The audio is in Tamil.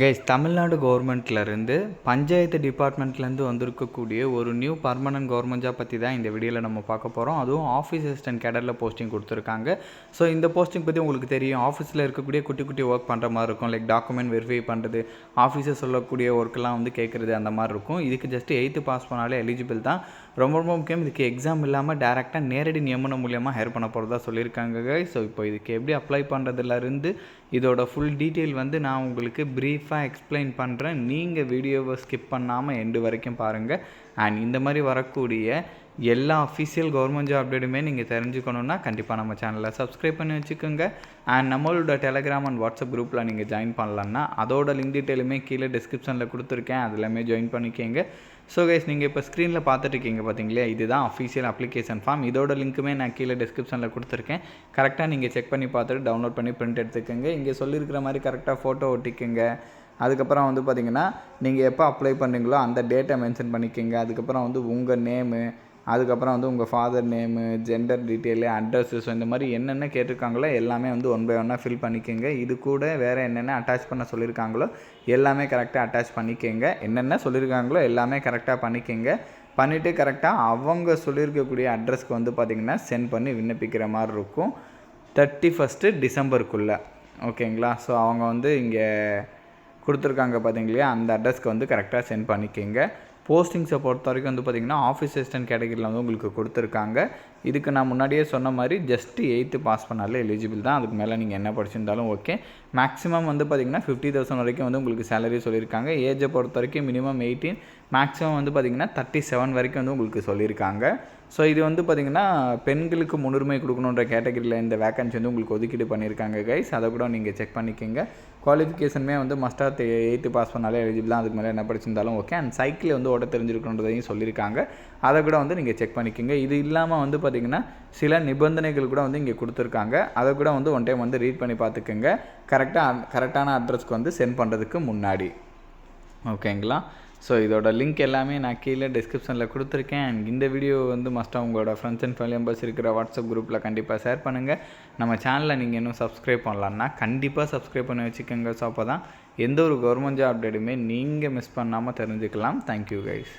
கைஸ் தமிழ்நாடு கவர்மெண்ட்லேருந்து பஞ்சாயத்து டிபார்ட்மெண்ட்லேருந்து வந்திருக்கக்கூடிய ஒரு நியூ பர்மனன்ட் கவர்மெண்ட் ஜாப் பற்றி தான் இந்த வீடியோவில் நம்ம பார்க்க போகிறோம் அதுவும் ஆஃபீஸ் அசிஸ்டன்ட் கேடரில் போஸ்டிங் கொடுத்துருக்காங்க. ஸோ இந்த போஸ்டிங் பற்றி உங்களுக்கு தெரியும். ஆஃபீஸில் இருக்கக்கூடிய குட்டி குட்டி ஒர்க் பண்ணுற மாதிரி இருக்கும். லைக் டாக்குமெண்ட் வெரிஃபை பண்ணுறது ஆஃபீஸில் சொல்லக்கூடிய ஒர்க்கெல்லாம் வந்து கேட்குறது அந்த மாதிரி இருக்கும். இதுக்கு ஜஸ்ட் எயித்து பாஸ் பண்ணாலே எலிஜிபிள் தான். ரொம்ப ரொம்ப முக்கியம். இதுக்கு எக்ஸாம் இல்லாமல் டேரெக்டாக நேரடி நியமனம் மூலியமாக ஹேர் பண்ண போகிறதா சொல்லியிருக்காங்க ஸோ இப்போ இதுக்கு எப்படி அப்ளை பண்ணுறதுலேருந்து இதோட ஃபுல் டீட்டெயில் வந்து நான் உங்களுக்கு ப்ரீஃப் ப்ரீஃபாக எக்ஸ்பிளைன் பண்ணுறேன் நீங்கள் வீடியோவை ஸ்கிப் பண்ணாமல் எண்டு வரைக்கும் பாருங்கள் அண்ட் இந்த மாதிரி வரக்கூடிய எல்லா அஃபிஷியல் கவர்மெண்ட் ஜாப் அப்டேட்டுமே நீங்கள் தெரிஞ்சுக்கணுன்னா கண்டிப்பாக நம்ம சேனலை சப்ஸ்கிரைப் பண்ணி வச்சுக்கோங்க. அண்ட் நம்மளோட டெலகிராம் அண்ட் வாட்ஸ்அப் குரூப்பில் நீங்கள் ஜாயின் பண்ணலான்னா அதோட லிங்க் டீட்டெயிலுமே கீழே டிஸ்கிரிப்ஷனில் கொடுத்துருக்கேன். அதுலாமே ஜாயின் பண்ணிக்கோங்க. ஸோ கைஸ் நீங்கள் இப்போ ஸ்க்ரீனில் பார்த்துட்டு இருக்கீங்க பார்த்தீங்களா இதுதான் அஃபிஷியல் அப்ளிகேஷன் ஃபார்ம் இதோட லிங்க்குமே நான் கீழே டிஸ்கிரிப்ஷனில் கொடுத்துருக்கேன். கரெக்டாக நீங்கள் செக் பண்ணி பார்த்துட்டு டவுன்லோட் பண்ணி பிரிண்ட் எடுத்துக்கோங்க. இங்கே சொல்லியிருக்கிற மாதிரி கரெக்டாக ஃபோட்டோ ஒட்டிக்கோங்க. அதுக்கப்புறம் வந்து பார்த்தீங்கன்னா நீங்கள் எப்போ அப்ளை பண்ணுறீங்களோ அந்த டேட்டை மென்ஷன் பண்ணிக்கோங்க. அதுக்கப்புறம் வந்து உங்கள் நேமு அதுக்கப்புறம் வந்து உங்கள் father name gender detail address so இந்த மாதிரி என்னென்ன கேட்டிருக்காங்களோ எல்லாமே வந்து ஒன் பை ஒன்னாக ஃபில் பண்ணிக்கோங்க. இது கூட வேறு என்னென்ன அட்டாச் பண்ண சொல்லியிருக்காங்களோ எல்லாமே கரெக்டாக அட்டாச் பண்ணிக்கோங்க. என்னென்ன சொல்லியிருக்காங்களோ எல்லாமே கரெக்டாக பண்ணிக்கோங்க. பண்ணிவிட்டு கரெக்டாக அவங்க சொல்லியிருக்கக்கூடிய அட்ரஸ்க்கு வந்து பார்த்திங்கன்னா சென்ட் பண்ணி விண்ணப்பிக்கிற மாதிரி இருக்கும். தேர்ட்டி ஃபஸ்ட்டு டிசம்பருக்குள்ளே. ஓகேங்களா? ஸோ அவங்க வந்து இங்கே கொடுத்துருக்காங்க பார்த்தீங்களா அந்த அட்ரஸ்க்கு வந்து கரெக்டாக சென்ட் பண்ணிக்கோங்க. போஸ்டிங்ஸை பொறுத்த வரைக்கும் வந்து பார்த்திங்கன்னா ஆஃபீஸ் அசிஸ்டன்ட் கேட்டகரியில் வந்து உங்களுக்கு கொடுத்துருக்காங்க. இதுக்கு நான் முன்னாடியே சொன்ன மாதிரி ஜஸ்ட்டு எயித்து பாஸ் பண்ணாலே எலிஜிபிள் தான். அதுக்கு மேலே நீங்கள் என்ன படிச்சிருந்தாலும் ஓகே மேக்ஸிமம் வந்து பார்த்திங்கன்னா ஃபிஃப்டி தௌசண்ட் வரைக்கும் வந்து உங்களுக்கு சேலரி சொல்லியிருக்காங்க. ஏஜை பொறுத்த வரைக்கும் மினிமம் எயிட்டீன் மேக்ஸிமம் வந்து பார்த்திங்கன்னா தேர்ட்டி செவன் வரைக்கும் வந்து உங்களுக்கு சொல்லியிருக்காங்க. ஸோ இது வந்து பார்த்திங்கன்னா பெண்களுக்கு முன்னுரிமை கொடுக்கணுன்ற கேட்டகரியில் இந்த வேக்கன்சி வந்து உங்களுக்கு ஒதுக்கீடு பண்ணியிருக்காங்க கைஸ் அதை கூட நீங்கள் செக் பண்ணிக்கோங்க. குவாலிஃபிகேஷனுமே வந்து மஸ்டாக எயித்து பாஸ் பண்ணாலே எலிஜிபிள் அதுக்கு மேலே என்ன படிச்சிருந்தாலும் ஓகே அண்ட் சைக்கிள் வந்து ஓட்ட தெரிஞ்சிருக்கணுன்றதையும் சொல்லியிருக்காங்க. அதை கூட வந்து நீங்கள் செக் பண்ணிக்கோங்க. இது இல்லாமல் வந்து பார்த்திங்கன்னா சில நிபந்தனைகள் கூட வந்து இங்கே கொடுத்துருக்காங்க. அதை கூட வந்து ஒன் டைம் வந்து ரீட் பண்ணி பார்த்துக்கோங்க. கரெக்டாக கரெக்டான அட்ரஸ்க்கு வந்து சென்ட் பண்ணுறதுக்கு முன்னாடி. ஓகேங்களா ஸோ இதோட லிங்க் எல்லாமே நான் கீழே டிஸ்கிரிப்ஷனில் கொடுத்துருக்கேன். அண்ட் இந்த வீடியோ வந்து மஸ்ட்டாக உங்களோட ஃப்ரெண்ட்ஸ் அண்ட் ஃபேமிலி மெம்பர்ஸ் இருக்கிற வாட்ஸ்அப் குரூப்பில் கண்டிப்பாக ஷேர் பண்ணுங்கள் நம்ம சேனலில் நீங்கள் இன்னும் சப்ஸ்கிரைப் பண்ணலான்னா கண்டிப்பாக சப்ஸ்கிரைப் பண்ணி வச்சுக்கோங்க. ஸோ அப்போ தான் எந்த ஒரு கவர்மெண்ட் ஜாப் அப்டேட்டுமே நீங்கள் மிஸ் பண்ணாமல் தெரிஞ்சுக்கலாம். Thank you guys